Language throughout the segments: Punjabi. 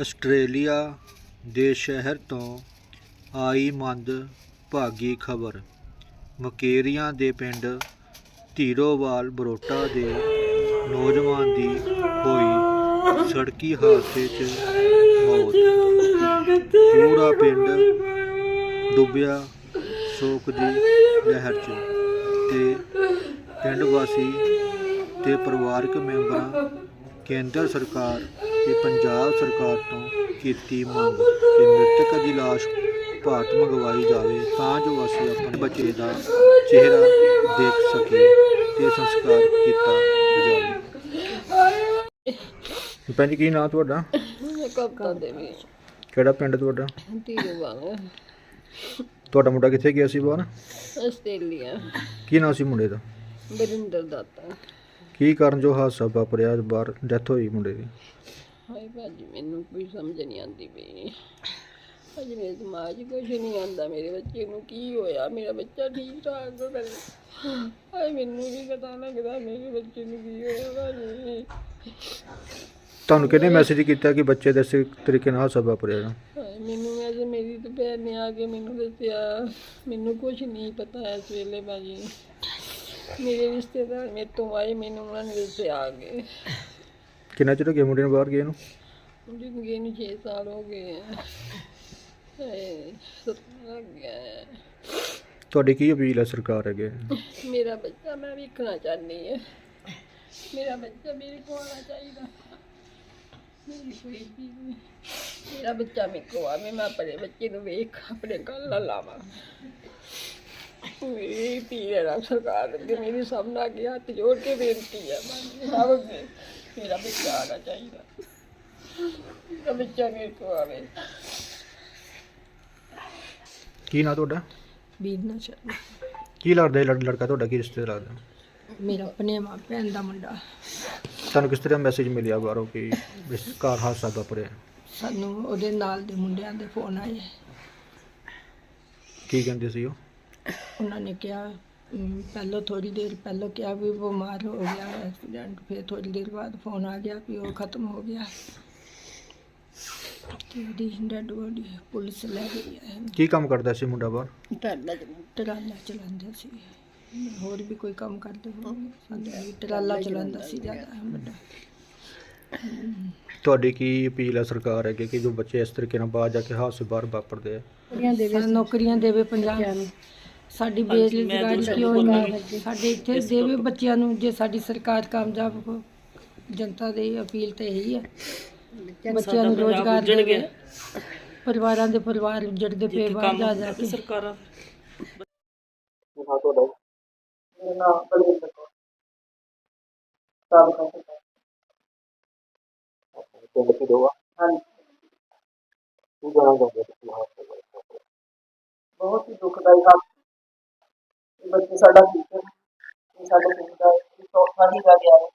ਆਸਟ੍ਰੇਲੀਆ ਦੇ ਸ਼ਹਿਰ ਤੋਂ ਆਈ ਮੰਦਭਾਗੀ ਖਬਰ। ਮਕੇਰੀਆਂ ਦੇ ਪਿੰਡ ਧੀਰੋਵਾਲ ਬਰੋਟਾ ਦੇ ਨੌਜਵਾਨ ਦੀ ਹੋਈ ਸੜਕੀ ਹਾਦਸੇ 'ਚ ਮੌਤ। ਪੂਰਾ ਪਿੰਡ ਡੁੱਬਿਆ ਸ਼ੋਕ ਦੀ ਲਹਿਰ 'ਚ ਤੇ ਪਿੰਡ ਵਾਸੀ ਤੇ ਪਰਿਵਾਰਕ ਮੈਂਬਰਾਂ, ਕੇਂਦਰ ਸਰਕਾਰ ਤੇ ਪੰਜਾਬ ਸਰਕਾਰ ਤੋਂ ਕੀਤੀ ਮੰਗ ਕਿ ਮ੍ਰਿਤਕ ਦੀ ਲਾਸ਼ ਭਾਰਤ ਮੰਗਵਾਈ ਜਾਵੇ ਤਾਂ ਜੋ ਅਸੀਂ ਆਪਣੇ ਬੱਚੇ ਦਾ ਚਿਹਰਾ ਦੇਖ ਸਕੀਏ ਤੇ ਸੰਸਕਾਰ ਕੀਤਾ ਜਾਵੇ। ਭੈਣ ਜੀ ਕੀ ਨਾਂ ਤੁਹਾਡਾ? ਕਪਤਾ ਦੇਵੀ ਕਿਹੜਾ ਪਿੰਡ ਤੁਹਾਡਾ? ਧੀਰਵਾਲ ਤੁਹਾਡਾ ਮੁੰਡਾ ਕਿੱਥੇ ਗਿਆ ਸੀ ਬਾਹਰ? ਆਸਟ੍ਰੇਲੀਆ। ਕੀ ਨਾਂ ਸੀ ਮੁੰਡੇ ਦਾ? ਬਰਿੰਦਰ ਦਾਤਾ। ਕੀ ਕਾਰਨ ਜੋ ਹਾਦਸਾ ਵਾਪਰਿਆ ਬਾਹਰ ਡੈਥ ਹੋਈ ਮੁੰਡੇ ਦੀ? ਹਾਏ ਭਾਜੀ ਮੈਨੂੰ ਕੋਈ ਸਮਝ ਨਹੀਂ ਆਉਂਦੀ ਪਈ ਅੱਜ ਮੇਰੇ ਦਿਮਾਗ 'ਚ ਕੁਝ ਨਹੀਂ ਆਉਂਦਾ ਮੇਰੇ ਬੱਚੇ ਨੂੰ ਕੀ ਹੋਇਆ? ਮੇਰਾ ਬੱਚਾ ਠੀਕ ਠਾਕ ਹੋ ਗਿਆ ਹਾਏ ਮੈਨੂੰ ਵੀ ਪਤਾ ਲੱਗਦਾ ਮੇਰੇ ਬੱਚੇ ਨੂੰ ਕੀ ਹੋਇਆ ਭਾਜੀ ਤੁਹਾਨੂੰ ਕਿਹਨੇ ਮੈਸੇਜ ਕੀਤਾ ਕਿ ਬੱਚੇ ਦੇ ਇਸ ਤਰੀਕੇ ਨਾਲ ਹਾਦਸਾ ਵਾਪਰਿਆ ਹਾਏ ਮੈਨੂੰ ਅੱਜ ਮੇਰੀ ਤੇ ਭੈਣ ਨੇ ਆ ਕੇ ਮੈਨੂੰ ਦੱਸਿਆ। ਮੈਨੂੰ ਕੁਝ ਨਹੀਂ ਪਤਾ ਇਸ ਵੇਲੇ ਭਾਜੀ ਮੇਰੇ ਰਿਸ਼ਤੇਦਾਰ ਮੇਰੇ ਤੋਂ ਆਏ ਮੈਨੂੰ ਉਹਨਾਂ ਨੇ ਦੱਸਿਆ ਆ ਕੇ। ਕਿੰਨਾ ਚਿਰ ਹੋ ਗਿਆ ਮੁੰਡੇ ਨੂੰ ਬਾਹਰ ਗਏ ਨੂੰ? ਜ਼ਿੰਦਗੀ ਨੂੰ 6 ਸਾਲ ਹੋ ਗਏ ਆ। ਹਾਏ ਸੁਪਨਾ ਲੱਗ ਗਿਆ ਹੈ। ਤੁਹਾਡੀ ਕੀ ਅਪੀਲ ਹੈ ਸਰਕਾਰ ਅੱਗੇ? ਮੇਰਾ ਬੱਚਾ ਮੈਂ ਵੇਖਣਾ ਚਾਹੁੰਦੀ ਹਾਂ ਮੇਰਾ ਬੱਚਾ ਮੇਰੇ ਕੋਲ ਆਉਣਾ ਚਾਹੀਦਾ। ਮੇਰੀ ਕੋਈ ਚੀਜ਼ ਨਹੀਂ। ਮੇਰਾ ਬੱਚਾ ਮੇਰੇ ਕੋਲ ਆਵੇ ਮੈਂ ਆਪਣੇ ਬੱਚੇ ਨੂੰ ਵੇਖ ਆਪਣੇ ਗੱਲ ਨਾਲ ਲਾਵਾਂ। ਮੇਰੀ ਪੀਰ ਹੈ ਸਰਕਾਰ ਅੱਗੇ ਮੇਰੀ ਸਾਹਮਣੇ ਅੱਗੇ ਹੱਥ ਜੋੜ ਕੇ ਬੇਨਤੀ ਹੈ ਮੈਂ ਸਭ ਅੱਗੇ ਮੇਰਾ ਬੱਚਾ ਆਉਣਾ ਚਾਹੀਦਾ। ਮੇਰਾ ਬੱਚਾ ਮੇਰੇ ਕੋਲ ਆਵੇ ਕੀ ਨਾਂ ਤੁਹਾਡਾ? ਬੀਨਾ ਚਾਹੀਦਾ ਕੀ ਲੱਗਦਾ ਇਹ ਲੜ- ਲੜਕਾ ਤੁਹਾਡਾ ਕੀ ਰਿਸ਼ਤੇ ਲੱਗਦਾ? ਮੇਰਾ ਆਪਣੇ ਮਾਂ ਭੈਣ ਦਾ ਮੁੰਡਾ। ਤੁਹਾਨੂੰ ਕਿਸ ਤਰ੍ਹਾਂ ਮੈਸੇਜ ਮਿਲਿਆ ਬਾਹਰੋਂ ਕਿ ਇਸ ਕਾਰ ਹਾਦਸਾ ਵਾਪਰਿਆ? ਸਾਨੂੰ ਉਹਦੇ ਨਾਲ ਦੇ ਮੁੰਡਿਆਂ ਦੇ ਫੋਨ ਆਏ। ਕੀ ਕਹਿੰਦੇ ਸੀ ਉਹ? ਉਹਨਾਂ ਨੇ ਕਿਹਾ ਪਹਿਲਾਂ ਥੋੜੀ ਦੇਰ ਪਹਿਲਾਂ ਕਿਹਾ ਵੀ ਬਿਮਾਰ ਹੋ ਗਿਆ ਐਕਸੀਡੈਂਟ ਫਿਰ ਥੋੜੀ ਦੇਰ ਬਾਅਦ ਫੋਨ ਆ ਗਿਆ ਵੀ ਉਹ ਖਤਮ ਹੋ ਗਿਆ। ਤੇ ਉਹਦੀ ਡੈਡ ਬੋਡੀ ਪੁਲਿਸ ਲੈ ਗਈ ਹੈ ਕੀ ਕੰਮ ਕਰਦਾ ਸੀ ਮੁੰਡਾ ਬਾਹਰ? ਟਰਾਲਾ ਚਲਾਉਂਦੇ ਸੀ। ਹੋਰ ਵੀ ਕੋਈ ਕੰਮ ਕਰਦੇ ਹੋਣਗੇ ਸਾਡੇ ਟਰਾਲਾ ਚਲਾਉਂਦਾ ਸੀ ਜ਼ਿਆਦਾ ਵੱਡਾ ਤੁਹਾਡੀ ਕੀ ਅਪੀਲ ਹੈ ਸਰਕਾਰ ਅੱਗੇ ਕਿ ਜੋ ਬੱਚੇ ਇਸ ਤਰੀਕੇ ਨਾਲ ਬਾਹਰ ਜਾ ਕੇ ਹਾਦਸੇ ਬਾਹਰ ਵਾਪਰਦੇ ਆ? ਨੌਕਰੀਆਂ ਦੇਵੇ ਪੰਜਾਬ। ਨੂੰ। ਸਾਡੀ ਬੇਰੁਜ਼ਗਾਰੀ ਕਿਉਂ ਨਹੀਂ ਸਾਡੇ ਇੱਥੇ ਦੇਵੇ ਬੱਚਿਆਂ ਨੂੰ ਜੇ ਸਾਡੀ ਸਰਕਾਰ ਕਾਮਯਾਬ ਹੋ ਜਨਤਾ ਦੀ ਅਪੀਲ ਤੇ ਇਹੀ ਹੈ ਬੱਚਿਆਂ ਨੂੰ ਰੋਜ਼ਗਾਰ ਦੇਵੇ ਪਰਿਵਾਰਾਂ ਦੇ ਪਰਿਵਾਰ ਉੱਜੜਦੇ ਪਏ ਬਾਹਰ ਜਾ ਜਾ ਕੇ ਮੇਰਾ ਨਾਮ ਬਲਵਿੰਦਰ ਕੌਰ ਸਾਬਕਾ ਸਰਪੰਚ ਪਿੰਡ ਕੀ ਦੋਆ ਹਾਂਜੀ ਕੀ। ਜਾਣਾ ਚਾਹੁੰਦੇ ਤੁਸੀਂ ਹਾਦਸੇ ਬਹੁਤ ਹੀ ਦੁਖਦਾਈ ਹਾਦਸਾ ਇਹ ਸਾਡਾ ਫਿਊਚਰ ਇਹ ਸਾਡੇ ਪਿੰਡ ਦਾ ਇਹ ਚੌਥਾ ਹੀ ਗਾ ਗਿਆ ਹੈ।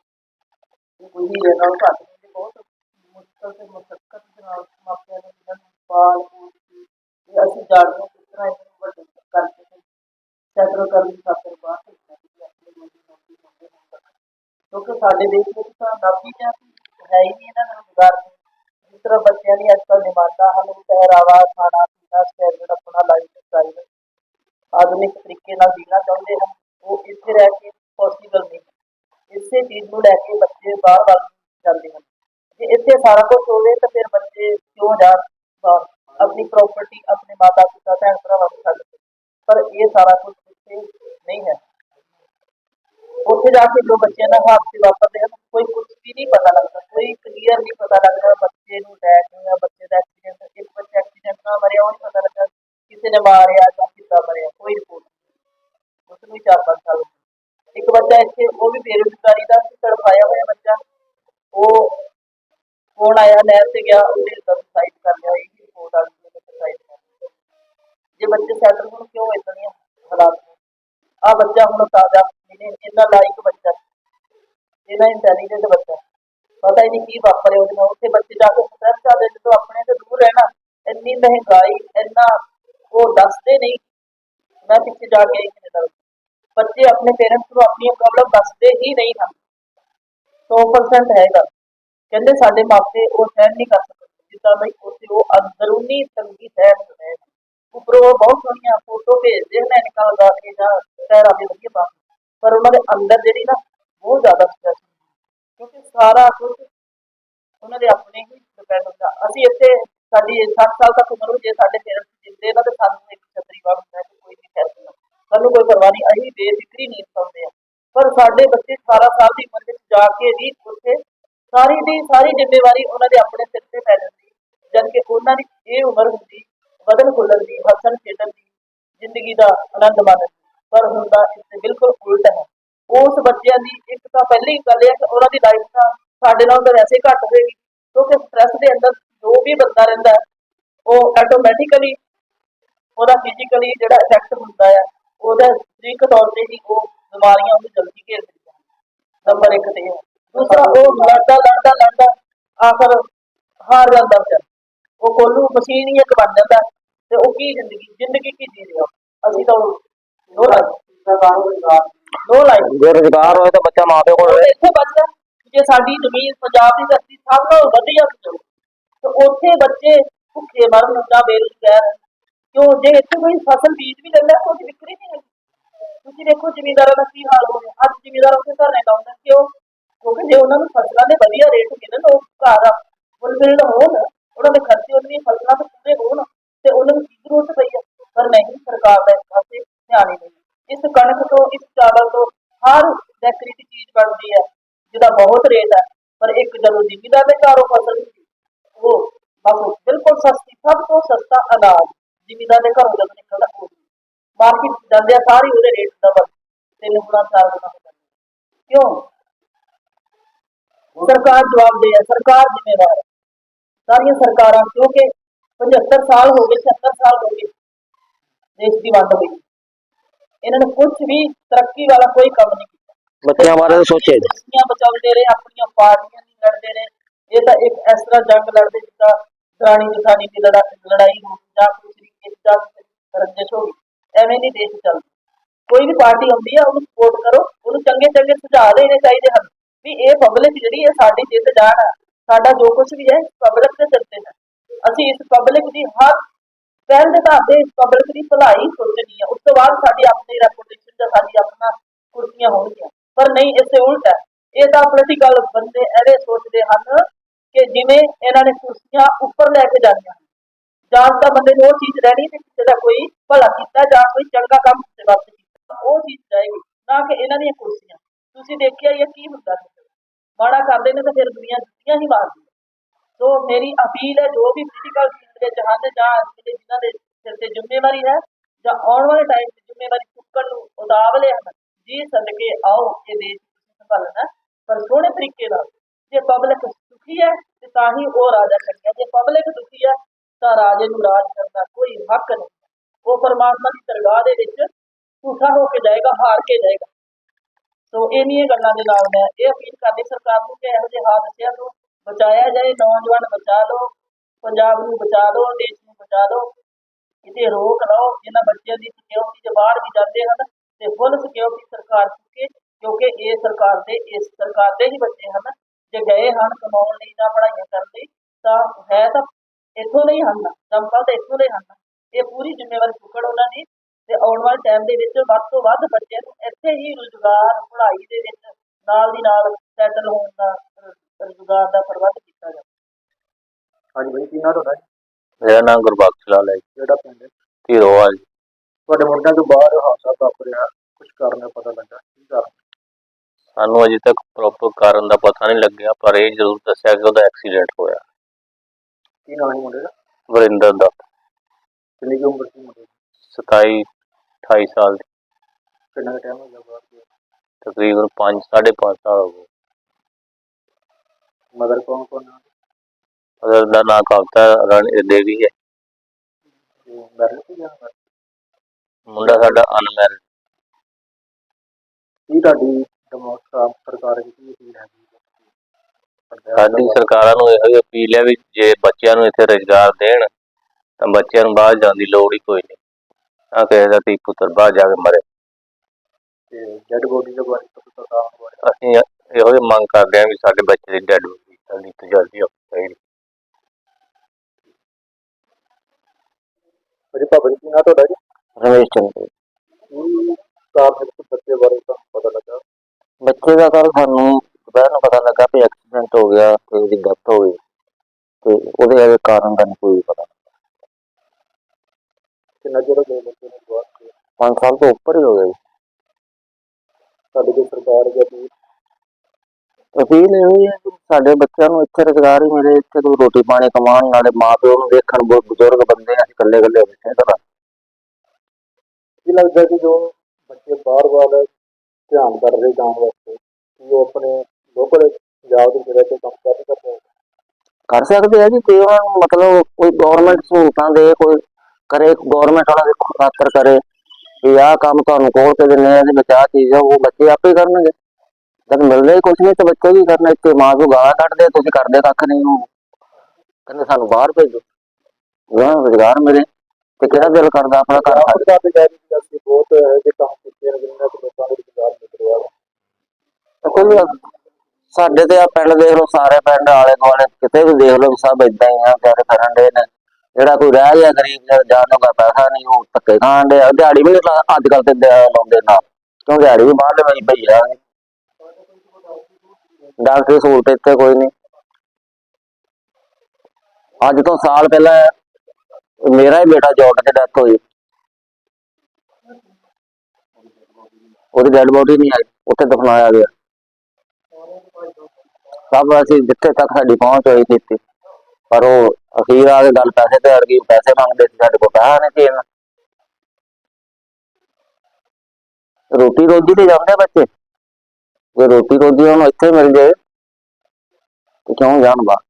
ਇਹ ਕੋਈ ਨਹੀਂ ਰਹਿਣਾ ਘੱਟ ਨਹੀਂ ਬਹੁਤ ਮੁਸ਼ਕਲ ਤੇ ਮੁਸ਼ਕਲ ਦੇ ਨਾਲ ਮਾਪਿਆਂ ਨੇ ਇਹਨਾਂ ਨੂੰ ਪਾਲ ਪੂਜ ਕੇ ਅਸੀਂ ਜਾਣਦੇ ਹਾਂ ਕਿਸ ਤਰ੍ਹਾਂ ਇਹਨਾਂ ਨੂੰ ਵੱਡੇ ਕਰਕੇ ਸੈਟਲ ਕਰਨ ਦੀ ਖਾਤਰ ਬਾਹਰ ਭੇਜਣਾ ਸੀ ਆਪਣੇ ਮੁੰਡੇ ਨੌਕਰੀ ਮੰਗਦੇ ਹੋਣ ਕਿਉਂਕਿ ਸਾਡੇ ਦੇਸ਼ ਵਿੱਚ ਤਾਂ ਨੌਕਰੀ ਜਾਂ ਹੈ ਹੀ ਨਹੀਂ ਇਹਨਾਂ ਨੂੰ ਰੁਜ਼ਗਾਰ ਜਿਸ ਤਰ੍ਹਾਂ ਬੱਚਿਆਂ ਦੀ ਅੱਜ ਕੱਲ੍ਹ ਡਿਮਾਂਡਾਂ ਹਨ ਪਹਿਰਾਵਾ ਖਾਣਾ ਪੀਣਾ ਸਟੈਂਡਰਡ ਆਪਣਾ ਲਾਈਫ ਸਟਾਈਲ ਆਧੁਨਿਕ ਤਰੀਕੇ ਨਾਲ ਜੀਣਾ ਚਾਹੁੰਦੇ ਹਨ, ਉਹ ਇੱਥੇ ਰਹਿ ਕੇ ਪੋਸੀਬਲ ਨਹੀਂ। ਇਸੇ ਚੀਜ਼ ਨੂੰ ਲੈ ਕੇ ਬੱਚੇ ਬਾਹਰ ਵੱਲ ਜਾਂਦੇ ਹਨ। ਜੇ ਇੱਥੇ ਸਾਰਾ ਕੁਝ ਹੋਵੇ ਤਾਂ ਫਿਰ ਬੱਚੇ ਕਿਉਂ ਜਾਣ ਬਾਹਰ? ਆਪਣੀ ਪ੍ਰਾਪਰਟੀ ਆਪਣੇ ਮਾਤਾ ਪਿਤਾ ਭੈਣ ਭਰਾਵਾਂ ਨੂੰ ਛੱਡ ਕੇ। ਪਰ ਇਹ ਸਾਰਾ ਕੁਝ ਇੱਥੇ ਨਹੀਂ ਹੈ। ਉੱਥੇ ਜਾ ਕੇ ਜੋ ਬੱਚਿਆਂ ਨਾਲ ਹਾਦਸੇ ਵਾਪਰਦੇ ਹਨ, ਕੋਈ ਕੁਝ ਵੀ ਨਹੀਂ ਪਤਾ ਲੱਗਦਾ, ਕੋਈ ਕਲੀਅਰ ਨਹੀਂ ਪਤਾ ਲੱਗਦਾ ਬੱਚੇ ਨੂੰ ਅਟੈਕ ਹੋਇਆ ਬੱਚੇ ਦਾ ਐਕਸੀਡੈਂਟ ਇੱਕ ਬੱਚਾ ਐਕਸੀਡੈਂਟ ਨਾਲ ਮਰਿਆ, ਉਹ ਨਹੀਂ ਪਤਾ ਲੱਗਾ ਕਿਸੇ ਨੇ ਮਾਰਿਆ ਜਾਂ ਕਿੱਦਾਂ ਮਰਿਆ ਕੋਈ ਰਿਪੋਰਟ ਨਹੀਂ ਉਸ ਨੂੰ ਵੀ ਚਾਰ ਪੰਜ ਸਾਲ ਹੋ ਗਏ। ਇੱਕ ਬੱਚਾ ਇੱਥੇ ਉਹ ਵੀ ਬੇਰੁਜ਼ਗਾਰੀ ਦਾ ਸੀ, ਤੜਫਾਇਆ ਹੋਇਆ ਬੱਚਾ ਉਹ ਫੋਨ ਨਹਿਰ ਤੇ ਗਿਆ ਉਹਨੇ ਸੁਸਾਈਡ ਕਰ ਲਿਆ ਇਹ ਰਿਪੋਰਟ ਆ ਗਈ ਉਹਨੇ ਸੁਸਾਈਡ ਕਰ ਲਿਆ ਜੇ ਬੱਚੇ ਸੈਟਲ ਹੋਣ, ਕਿਉਂ ਇਦਾਂ ਦੀਆਂ ਹਾਲਾਤ ਆ ਬੱਚਾ ਹੁਣ ਤਾਜ਼ਾ, ਇਹਨੇ ਇੰਨਾ ਲਾਇਕ ਬੱਚਾ। ਇਹਨਾਂ ਇੰਟੈਲੀਜੈਂਟ ਬੱਚਾ। ਪਤਾ ਹੀ ਨਹੀਂ ਕੀ ਵਾਪਰਿਆ ਉਹਦੇ ਨਾਲ। ਉੱਥੇ ਬੱਚੇ ਜਾ ਕੇ ਸਟ੍ਰੈਸ ਕਰਦੇ ਜਦੋਂ ਆਪਣੇ ਤੋਂ ਦੂਰ ਰਹਿਣਾ, ਇੰਨੀ ਮਹਿੰਗਾਈ, ਇੰਨਾ ਉਹ ਦੱਸਦੇ ਨਹੀਂ। ਮੈਂ ਪਿੱਛੇ ਜਾ ਕੇ ਆਈ ਕਿਤੇ ਬੱਚੇ ਆਪਣੇ ਪੇਰੈਂਟਸ ਨੂੰ ਆਪਣੀਆਂ ਪ੍ਰੋਬਲਮ ਦੱਸਦੇ ਹੀ ਨਹੀਂ ਹਨ। 100% ਹੈਗਾ। ਕਹਿੰਦੇ ਸਾਡੇ ਮਾਪੇ ਉਹ ਸਹਿਣ ਨਹੀਂ ਕਰ ਸਕਦੇ, ਜਿੱਦਾਂ ਬਈ ਉੱਥੇ ਉਹ ਅੰਦਰੂਨੀ ਤੰਗੀ ਸਹਿਣ ਰਹੇ ਨੇ। ਬਹੁਤ ਸੋਹਣੀਆਂ ਫੋਟੋ ਭੇਜਦੇ ਨੇ ਐਨਕਾਂ ਲਗਾ ਕੇ ਜਾਂ ਸ਼ਹਿਰਾਂ ਦੇ ਵਧੀਆ ਬਾਤ ਪਰ ਉਹਨਾਂ ਦੇ ਅੰਦਰ ਜਿਹੜੀ ਨਾ ਬਹੁਤ ਜ਼ਿਆਦਾ ਸਟ੍ਰੈਸ ਕਿਉਂਕਿ ਸਾਰਾ ਕੁਝ ਉਹਨਾਂ ਦੇ ਆਪਣੇ ਹੀ ਡਿਪੈਂਡ ਹੁੰਦਾ। ਅਸੀਂ ਇੱਥੇ ਸਾਡੀ 60 ਸਾਲ ਤੱਕ ਉਮਰ ਹੋ ਜੇ ਸਾਡੇ ਪੇਰੈਂਟਸ ਜਿੰਦੇ ਨਾ ਤੇ ਸਾਨੂੰ ਇੱਕ ਛਤਰੀ ਹੁੰਦਾ ਕਿ ਕੋਈ ਨਹੀਂ ਫੈਸਲਾ ਸਾਨੂੰ ਕੋਈ ਪਰਵਾਹ ਨਹੀਂ, ਅਸੀਂ ਬੇਫਿਕਰੀ ਨਹੀਂ ਸੌਂਦੇ ਆ। ਪਰ ਸਾਡੇ ਬੱਚੇ 18 ਸਾਲ ਦੀ ਉਮਰ ਵਿੱਚ ਜਾ ਕੇ ਵੀ ਦੀ ਸਾਰੀ ਜ਼ਿੰਮੇਵਾਰੀ ਉਹਨਾਂ ਦੇ ਆਪਣੇ ਸਿਰ ਤੇ ਪੈ ਜਾਂਦੀ। ਜਦ ਕਿ ਉਹਨਾਂ ਦੀ ਇਹ ਉਮਰ ਹੁੰਦੀ ਬਦਨ ਖੁੱਲਣ ਦੀ, ਹੱਸਣ ਖੇਡਣ ਦੀ, ਜ਼ਿੰਦਗੀ ਦਾ ਆਨੰਦ ਮਾਣਨ ਪਰ ਹੁੰਦਾ ਇਸ ਬਿਲਕੁਲ ਉਲਟ ਹੈ। ਉਸ ਬੱਚਿਆਂ ਦੀ ਇੱਕ ਤਾਂ ਪਹਿਲੀ ਗੱਲ ਇਹ ਕਿ ਉਹਨਾਂ ਦੀ ਲਾਈਫ ਤਾਂ ਸਾਡੇ ਨਾਲ ਤਾਂ ਵੈਸੇ ਘੱਟ ਹੋਏਗੀ, ਕਿਉਂਕਿ ਸਟ੍ਰੈਸ ਦੇ ਅੰਦਰ ਜੋ ਵੀ ਬੰਦਾ ਰਹਿੰਦਾ ਉਹ ਆਟੋਮੈਟਿਕਲੀ ਉਹਦਾ ਫਿਜ਼ੀਕਲੀ ਜਿਹੜਾ ਇਫੈਕਟ ਹੁੰਦਾ ਹੈ, ਉਹਦਾ ਸਰੀਰਕ ਤੌਰ ਤੇ ਹੀ ਉਹ ਬਿਮਾਰੀਆਂ ਉਹਨੂੰ ਜਲਦੀ ਘੇਰ ਦਿੰਦੀਆਂ ਨੰਬਰ 1 ਤੇ ਹੈ। ਦੂਸਰਾ ਉਹ ਲੜਦਾ ਲੜਦਾ ਲੜਦਾ ਆਖਰ ਹਾਰ ਜਾਂਦਾ ਵਿਚਾਰਾ ਉਹ ਕੋਲੂ ਮਸ਼ੀਨ ਹੀ ਇੱਕ ਬਣ ਜਾਂਦਾ ਤੇ ਉਹ ਕੀ ਜ਼ਿੰਦਗੀ ਜ਼ਿੰਦਗੀ ਕੀ ਜੀ ਰਿਹਾ ਅਸੀਂ ਤਾਂ ਨੋ ਲਾਈਫ ਨੋ ਲਾਈਫ ਜੇ ਰੁਜ਼ਗਾਰ ਹੋਏ ਤਾਂ ਬੱਚਾ ਮਾਪੇ ਕੋਲ ਉਹ ਰਹੇ ਇੱਥੇ ਬਚਦਾ ਜੇ ਸਾਡੀ ਜ਼ਮੀਨ ਪੰਜਾਬ ਦੀ ਧਰਤੀ ਸਭ ਨਾਲੋਂ ਵਧੀਆ ਤੇ ਉੱਥੇ ਬੱਚੇ ਭੁੱਖੇ ਮਰਨ ਬੇਰੁਜ਼ਗਾਰ। ਹਨ। ਕਿਉਂ ਜੇ ਇੱਥੇ ਕੋਈ ਫਸਲ ਬੀਜ ਵੀ ਲੈਂਦਾ ਕੁਝ ਵਿਕਰੀ ਨਹੀਂ ਤੁਸੀਂ ਦੇਖੋ ਜ਼ਿਮੀਂਦਾਰਾਂ ਦਾ ਕੀ ਹਾਲ ਹੋ ਰਿਹਾ। ਅੱਜ ਜ਼ਿਮੀਂਦਾਰ ਉੱਥੇ ਧਰਨੇ ਲਾਉਂਦੇ ਕਿਉਂ ਕਿਉਂਕਿ ਜੇ ਉਹਨਾਂ ਨੂੰ ਫਸਲਾਂ ਦੇ ਵਧੀਆ ਰੇਟ ਮਿਲਣ ਉਹ ਘਰ ਫੁੱਲਫਿਲਡ ਹੋਣ, ਉਹਨਾਂ ਦੇ ਖਰਚੇ ਉਹਨਾਂ ਦੀਆਂ ਫਸਲਾਂ ਤੋਂ ਪੂਰੇ ਹੋਣ ਤੇ ਉਹਨਾਂ ਨੂੰ ਕੀ ਜ਼ਰੂਰਤ ਪਈ ਹੈ ਪਰ ਨਹੀਂ ਸਰਕਾਰ ਦਾ ਇਸ ਪਾਸੇ ਧਿਆਨ ਹੀ ਨਹੀਂ ਇਸ ਕਣਕ ਤੋਂ, ਇਸ ਚਾਵਲ ਤੋਂ ਹਰ ਬੈਕਰੀ ਦੀ ਚੀਜ਼ ਬਣਦੀ ਹੈ ਜਿਹਦਾ ਬਹੁਤ ਰੇਟ ਹੈ ਪਰ ਇੱਕ ਜਦੋਂ ਜ਼ਿਮੀਂਦਾਰ ਦੇ ਘਰੋਂ ਫਸਲ ਉਹ ਬਸ ਬਿਲਕੁਲ ਸਸਤੀ, ਸਭ ਤੋਂ ਸਸਤਾ ਅਨਾਜ ਜ਼ਿਮੀਂਦਾਰ ਦੇ ਘਰੋਂ ਜਦੋਂ ਨਿਕਲਦਾ, ਉਹ ਮਾਰਕੀਟ ਜਾਂਦੇ ਆ, ਸਾਰੀ ਉਹਦੇ ਰੇਟ ਦਾ ਤਿੰਨ ਗੁਣਾ ਚਾਰ ਗੁਣਾ ਹੋ ਜਾਂਦੇ ਕਿਉਂ? ਸਰਕਾਰ ਜਵਾਬਦੇਹ ਹੈ ਸਰਕਾਰ ਜ਼ਿੰਮੇਵਾਰ ਹੈ। ਸਾਰੀਆਂ ਸਰਕਾਰਾਂ ਕਿਉਂਕਿ 75 ਸਾਲ ਹੋ ਗਏ 76 ਸਾਲ ਹੋ ਗਏ ਦੇਸ਼ ਦੀ ਵੰਡ ਹੋਈ। ਇਹਨਾਂ ਨੇ ਕੁਝ ਵੀ ਤਰੱਕੀ ਵਾਲਾ ਕੋਈ ਕੰਮ ਨਹੀਂ ਕੀਤਾ। ਬੱਚਿਆਂ ਬਾਰੇ ਸੋਚੇ। ਕੁਰਸੀਆਂ ਬਚਾਉਂਦੇ ਰਹੇ ਆਪਣੀਆਂ ਪਾਰਟੀਆਂ ਦੀ ਲੜਦੇ ਰਹੇ। ਇਹ ਤਾਂ ਇੱਕ ਇਸ ਤਰ੍ਹਾਂ ਜੰਗ ਲੜਦੇ ਜਿੱਦਾਂ ਦਰਾਣੀ ਜਠਾਣੀ ਦੀ ਲੜਾ- ਲੜਾਈ ਹੋ ਜਾਂ ਕੋਈ ਤਰੀਕੇ ਦੀ ਜਾਂ ਕੋਈ ਰੰਜਿਸ਼ ਹੋ ਗਈ ਐਵੇਂ ਨਹੀਂ ਦੇਸ਼ ਚੱਲਦਾ। ਕੋਈ ਵੀ ਪਾਰਟੀ ਆਉਂਦੀ ਹੈ ਉਹਨੂੰ ਸਪੋਰਟ ਕਰੋ ਉਹਨੂੰ ਚੰਗੇ ਚੰਗੇ ਸੁਝਾਅ ਦੇਣੇ ਚਾਹੀਦੇ ਹਨ। ਵੀ ਇਹ ਪਬਲਿਕ ਜਿਹੜੀ ਹੈ ਸਾਡੀ ਜਿੱਤ ਜਾਣ ਹੈ ਸਾਡਾ ਜੋ ਕੁਝ ਵੀ ਹੈ ਪਬਲਿਕ ਦੇ ਸਿਰ ਤੇ ਹੈ। ਅਸੀਂ ਇਸ ਪਬਲਿਕ ਦੀ ਹਰ ਪਹਿਲ ਦੇ ਆਧਾਰ ਤੇ ਇਸ ਪਬਲਿਕ ਦੀ ਭਲਾਈ ਸੋਚਣੀ ਹੈ। ਉਸ ਤੋਂ ਬਾਅਦ ਸਾਡੀ ਆਪਣੀ ਰੈਪੂਟੇਸ਼ਨ ਜਾਂ ਸਾਡੀ ਆਪਣਾ ਕੁਰਸੀਆਂ ਹੋਣਗੀਆਂ। ਪਰ ਨਹੀਂ, ਇਸੇ ਉਲਟ ਹੈ। ਇਹ ਤਾਂ ਪੋਲੀਟੀਕਲ ਬੰਦੇ ਐਵੇਂ ਸੋਚਦੇ ਹਨ ਕਿ ਜਿਵੇਂ ਇਹਨਾਂ ਨੇ ਕੁਰਸੀਆਂ ਉੱਪਰ ਲੈ ਕੇ ਜਾਣੀਆਂ। ਹਨ ਜਾਂ ਤਾਂ ਬੰਦੇ ਨੂੰ ਉਹ ਚੀਜ਼ ਰਹਿਣੀ ਤੇ ਕਿਸੇ ਦਾ ਕੋਈ ਭਲਾ ਕੀਤਾ ਜਾਂ ਕੋਈ ਚੰਗਾ ਕੰਮ ਕਿਸੇ ਵਾਸਤੇ ਕੀਤਾ। ਉਹ ਚੀਜ਼ ਜਾਏਗੀ, ਨਾ ਕਿ ਇਹਨਾਂ ਦੀਆਂ ਕੁਰਸੀਆਂ। ਤੁਸੀਂ ਦੇਖਿਆ ਹੀ ਕੀ ਹੁੰਦਾ ਮਾੜਾ ਕਰਦੇ ਨੇ ਤਾਂ ਫਿਰ ਦੁਨੀਆ ਜੁੱਤੀਆਂ ਹੀ ਮਾਰਦੀ ਸੋ ਮੇਰੀ ਅਪੀਲ ਹੈ, ਜੋ ਵੀ ਪੋਲੀਟੀਕਲ ਫੀਲਡ ਵਿੱਚ ਹਨ ਜਾਂ ਜਿਹੜੇ ਜਿਨ੍ਹਾਂ ਦੇ ਸਿਰ ਤੇ ਜ਼ਿੰਮੇਵਾਰੀ ਹੈ, ਜਾਂ ਆਉਣ ਵਾਲੇ ਟਾਈਮ 'ਚ ਜ਼ਿੰਮੇਵਾਰੀ ਚੁੱਕਣ ਨੂੰ ਉਤਾਵਲੇ ਹਨ, ਜੀ ਸਦਕੇ ਆਓ, ਇਹ ਦੇਸ਼ ਤੁਸੀਂ ਸੰਭਾਲਣਾ ਪਰ ਸੋਹਣੇ ਤਰੀਕੇ ਨਾਲ, ਜੇ ਪਬਲਿਕ ਸੁਖੀ ਹੈ, ਤੇ ਤਾਂ ਹੀ ਉਹ ਰਾਜਾ ਚੰਗਾ ਜੇ ਪਬਲਿਕ ਦੁਖੀ ਹੈ, ਤਾਂ ਰਾਜੇ ਨੂੰ ਰਾਜ ਕਰਨ ਦਾ ਕੋਈ ਹੱਕ ਨਹੀਂ ਉਹ ਪਰਮਾਤਮਾ ਦੀ ਦਰਗਾਹ ਦੇ ਵਿੱਚ ਝੂਠਾ ਹੋ ਕੇ ਜਾਏਗਾ, ਹਾਰ ਕੇ ਜਾਏਗਾ। ਸੋ ਇੰਨੀਆਂ ਗੱਲਾਂ ਦੇ ਨਾਲ ਮੈਂ ਇਹ ਅਪੀਲ ਕਰਦੀ ਸਰਕਾਰ ਨੂੰ ਕਿ ਇਹੋ ਜਿਹੇ ਹਾਦਸਿਆਂ ਤੋਂ ਬਚਾਇਆ ਜਾਏ, ਨੌਜਵਾਨ ਬਚਾ ਲਓ, ਪੰਜਾਬ ਨੂੰ ਬਚਾ ਲਓ, ਦੇਸ਼ ਨੂੰ ਬਚਾ ਲਓ। ਕਿਤੇ ਰੋਕ ਲਾਓ ਇਹਨਾਂ ਬੱਚਿਆਂ ਦੀ ਸਿਕਿਉਰਿਟੀ ਦੇ ਬਾਹਰ ਵੀ ਜਾਂਦੇ ਹਨ ਤੇ ਫੁੱਲ ਸਿਕਿਉਰਿਟੀ ਸਰਕਾਰ ਚੁੱਕੇ, ਕਿਉਂਕਿ ਇਹ ਸਰਕਾਰ ਦੇ, ਇਸ ਸਰਕਾਰ ਦੇ ਹੀ ਬੱਚੇ ਹਨ। ਜੇ ਗਏ ਹਨ ਕਮਾਉਣ ਲਈ ਜਾਂ ਪੜ੍ਹਾਈਆਂ ਕਰਨ ਲਈ, ਤਾਂ ਹੈ ਤਾਂ ਇੱਥੋਂ ਦੇ ਹੀ ਹਨ। ਜੰਪਲ ਤਾਂ ਇੱਥੋਂ ਦੇ ਹਨ। ਇਹ ਪੂਰੀ ਜ਼ਿੰਮੇਵਾਰੀ ਚੁੱਕਣ ਉਹਨਾਂ ਦੀ। ਤੇ ਆਉਣ ਵਾਲੇ ਟਾਈਮ ਦੇ ਵਿੱਚ ਵੱਧ ਤੋਂ ਵੱਧ ਬੱਚਿਆਂ ਨੂੰ ਇੱਥੇ ਹੀ ਰੁਜ਼ਗਾਰ ਪੜ੍ਹਾਈ ਦੇ ਵਿੱਚ ਨਾਲ ਦੀ ਨਾਲ ਸੈਟਲ ਹੋਣ ਦਾ ਰੁਜ਼ਗਾਰ ਦਾ ਪ੍ਰਬੰਧ ਕੀਤਾ ਜਾਵੇ। ਹਾਂਜੀ ਬਾਈ ਕੀ ਨਾਂ ਤੁਹਾਡਾ? ਜੀ? ਮੇਰਾ ਨਾਮ ਗੁਰਬਖਸ਼ ਲਾਲ ਹੈ ਜੀ, ਕਿਹੜਾ ਪਿੰਡ ਹੈ? ਧੀਰੋਵਾਲ ਜੀ। ਤੁਹਾਡੇ ਮੁੰਡਿਆਂ ਤੋਂ ਬਾਹਰ ਹਾਦਸਾ ਵਾਪਰਿਆ ਕੁਝ ਕਾਰਨ ਪਤਾ ਲੱਗਾ? ਕੀ ਕਾਰਨ? ਸਾਨੂੰ ਅਜੇ ਤੱਕ ਪ੍ਰੋਪਰ ਕਾਰਨ ਦਾ ਪਤਾ ਨਹੀਂ ਲੱਗਿਆ ਪਰ ਇਹ ਜ਼ਰੂਰ ਦੱਸਿਆ ਕਿ ਉਹਦਾ ਐਕਸੀਡੈਂਟ ਹੋਇਆ। ਕੀ ਨਾਂ ਸੀ ਮੁੰਡੇ ਦਾ? ਵਰਿੰਦਰ ਦਾ। ਕਿੰਨੀ ਕੁ ਉਮਰ ਸੀ ਮੁੰਡੇ ਦੀ? 27 28 ਸਾਲ ਦੀ। ਕਿੰਨਾ ਟਾਈਮ ਹੋ ਗਿਆ ਬਾਹਰ ਗਿਆ? ਤਕਰੀਬਨ 5 5.5 ਸਾਲ ਹੋ ਗਏ। ਮਦਰ ਕੌਣ ਕੌਣ ਉਹਦਾ ਦਾ ਨਾਂ ਕਵਤਾ ਰਾਣੀ ਦੇਵੀ ਹੈ। ਤੇ ਮੈਰਿਜ ਮੁੰਡਾ ਸਾਡਾ ਅਨਮੈਰਿਡ ਕੀ ਤੁਹਾਡੀ ਖਰਾਬ ਸਰਕਾਰ ਦੀ ਕੀ ਅਪੀਲ ਹੈਗੀ ਹੈ? ਸਾਡੀ ਸਰਕਾਰਾਂ ਨੂੰ ਇਹੋ ਹੀ ਅਪੀਲ ਹੈ ਵੀ ਜੇ ਬੱਚਿਆਂ ਨੂੰ ਇੱਥੇ ਰੁਜ਼ਗਾਰ ਦੇਣ ਤਾਂ ਬੱਚਿਆਂ ਨੂੰ ਬਾਹਰ ਜਾਣ ਦੀ ਲੋੜ ਹੀ ਕੋਈ ਨਹੀਂ। ਤਾਂ ਕਿ ਇਹਦਾ ਧੀ ਪੁੱਤਰ ਬਾਹਰ ਜਾ ਕੇ ਮਰੇ। ਤੇ ਡੈਡ ਬੋਡੀ ਦੇ ਬਾਰੇ ਤੋਂ ਪਤਾ ਹੋਇਆ ਅਸੀਂ ਇਹੋ ਜਿਹੀ ਮੰਗ ਕਰਦੇ ਹਾਂ ਵੀ ਸਾਡੇ ਬੱਚੇ ਦੀ ਡੈਡ ਬੋਡੀ ਜਲਦੀ ਤੋਂ ਰਮੇਸ਼ ਬੱਚੇ ਬਾਰੇ ਤਾਂ ਬੱਚੇ ਦਾ ਕੱਲ ਸਾਨੂੰ ਦੁਪਹਿਰ ਨੂੰ ਪਤਾ ਲੱਗਾ ਕਿ ਐਕਸੀਡੈਂਟ ਹੋ ਗਿਆ ਤੇ ਉਹਦੀ ਡੈਥ ਹੋ ਗਈ। ਤੇ ਉਹਦੇ ਕਾਰਨ ਦਾ ਕੋਈ ਪਤਾ ਕਿੰਨਾ ਚਿਰ ਹੋ ਗਿਆ ਨੂੰ ਬਾਅਦ ਚ? ਪੰਜ ਸਾਲ ਤੋਂ ਉੱਪਰ ਹੀ ਹੋ ਗਿਆ ਸਾਡੇ ਕੋਲ ਸਰਕਾਰ ਜਾਂ ਕੀ ਅਪੀਲ ਇਹ ਹੋਈ ਹੈ ਕਿ ਸਾਡੇ ਬੱਚਿਆਂ ਨੂੰ ਇੱਥੇ ਰੁਜ਼ਗਾਰ ਹੀ ਮਿਲੇ, ਇੱਥੇ ਕੋਈ ਰੋਟੀ ਪਾਣੀ ਕਮਾਉਣ ਨਾਲੇ ਮਾਂ ਨੂੰ ਦੇਖਣ ਬਹੁਤ ਬਜ਼ੁਰਗ ਬੰਦੇ ਆ, ਅਸੀਂ ਇਕੱਲੇ ਇਕੱਲੇ ਬੈਠੇ ਘਰ। ਕੀ ਲੱਗਦਾ ਕਿ ਜੋ ਬੱਚੇ ਬਾਰ-ਬਾਰ ਧਿਆਨ ਕਰ ਰਹੇ ਜਾਣ ਵਾਸਤੇ, ਕਿ ਉਹ ਆਪਣੇ ਲੋਕਲ ਪੰਜਾਬ ਦੇ ਜਿਹੜੇ ਤੇ ਕੰਮ ਕਰ ਨਹੀਂ ਕਰਦੇ ਕਰ ਸਕਦੇ ਆ ਜੀ ਤੇ ਉਹਨਾਂ ਨੂੰ ਮਤਲਬ ਕੋਈ ਗਵਰਨਮੈਂਟ ਸਹੂਲਤਾਂ ਦੇ, ਕੋਈ ਕਰੇ ਗਵਰਨਮੈਂਟ ਵਾਲਾ ਦੇ ਖਾਤਰ ਕਰੇ ਵੀ ਆਹ ਕੰਮ ਤੁਹਾਨੂੰ ਕੋਲ ਕੇ ਦਿੰਨੇ ਆ, ਇਹਦੇ ਵਿੱਚ ਚੀਜ਼ ਆ, ਉਹ ਬੱਚੇ ਆਪੇ ਕਰਨਗੇ। ਜਦ ਮਿਲਦਾ ਹੀ ਕੁਛ ਨਹੀਂ, ਤੇ ਬੱਚੇ ਕੀ ਕਰਨਾ, ਇੱਥੇ ਮਾਂ ਪਿਓ ਗਾਲਾਂ ਕੱਢਦੇ ਤੁਸੀਂ ਕਰਦੇ ਕੱਖ ਨਹੀਂ ਉਹ ਕਹਿੰਦੇ ਸਾਨੂੰ ਬਾਹਰ ਭੇਜੋ। ਉਹਨਾਂ ਨੂੰ ਮਿਲੇ, ਤੇ ਕਿਹੜਾ ਦਿਲ ਕਰਦਾ ਆਪਣਾ ਘਰ ਛੱਡ ਸਰਕਾਰ ਬਹੁਤ ਇਹੋ ਜਿਹੇ ਕੰਮ ਕੀਤੇ ਨੇ ਜਿਨ੍ਹਾਂ ਲੋਕਾਂ ਨੂੰ ਰੁਜ਼ਗਾਰ ਮਿਲ ਰਿਹਾ ਵਾ। ਸਾਡੇ ਤੇ ਆ ਪਿੰਡ ਦੇਖ ਲਓ, ਸਾਰੇ ਪਿੰਡ ਆਲੇ ਦੁਆਲੇ ਕਿਤੇ ਵੀ ਦੇਖ ਲਓ ਸਭ ਇਦਾਂ ਹੀ ਆ ਵਿਚਾਰੇ ਕਰਨ ਦੇ ਨੇ। ਜਿਹੜਾ ਕੋਈ ਰਹਿ ਗਿਆ ਗਰੀਬ ਜਿਹੜਾ ਜਾਣ ਦਾ ਪੈਸਾ ਨਹੀਂ, ਉਹ ਧੱਕੇ ਖਾਣ ਦੇ ਦਿਹਾੜੀ ਵੀ ਨਹੀਂ ਅੱਜ ਕੱਲ ਤੇ ਦ- ਲਾਉਂਦੇ ਨਾ। ਕਿਉਂ ਦਿਹਾੜੀ ਵੀ ਬਾਹਰ ਦੇ ਪਈ ਆ। ਡਾਕਟਰੀ ਸਹੂਲਤ ਇੱਥੇ ਕੋਈ ਨਹੀਂ। ਅੱਜ ਤੋਂ ਸਾਲ ਪਹਿਲਾਂ ਮੇਰਾ ਹੀ ਬੇਟਾ ਜੋਟ ਤੇ ਡੈਥ ਹੋਈ। ਉਹਦੀ ਡੈਡ ਬੋਡੀ ਨਹੀਂ ਆਈ, ਉੱਥੇ ਦਫਨਾਇਆ ਗਿਆ। ਸਭ ਅਸੀਂ ਜਿੱਥੇ ਤੱਕ ਸਾਡੀ ਪਹੁੰਚ ਹੋਈ ਕੀਤੀ। ਪਰ ਉਹ ਅਖੀਰ ਆ ਕੇ ਗੱਲ ਪੈਸੇ ਤੇ ਅੜ ਗਈ ਪੈਸੇ ਮੰਗਦੇ ਸੀ ਸਾਡੇ ਕੋਲ, ਪੈਸਾ ਨਹੀਂ ਸੀ ਇੰਨਾ। ਰੋਟੀ ਰੋਜੀ ਤੇ ਜਾਂਦੇ ਬੱਚੇ। ਜੇ ਰੋਟੀ ਰੋਜੀ ਉਹਨੂੰ ਇੱਥੇ ਮਿਲ ਜਾਏ। ਤੇ ਕਿਉਂ ਜਾਣ ਬਾਹਰ?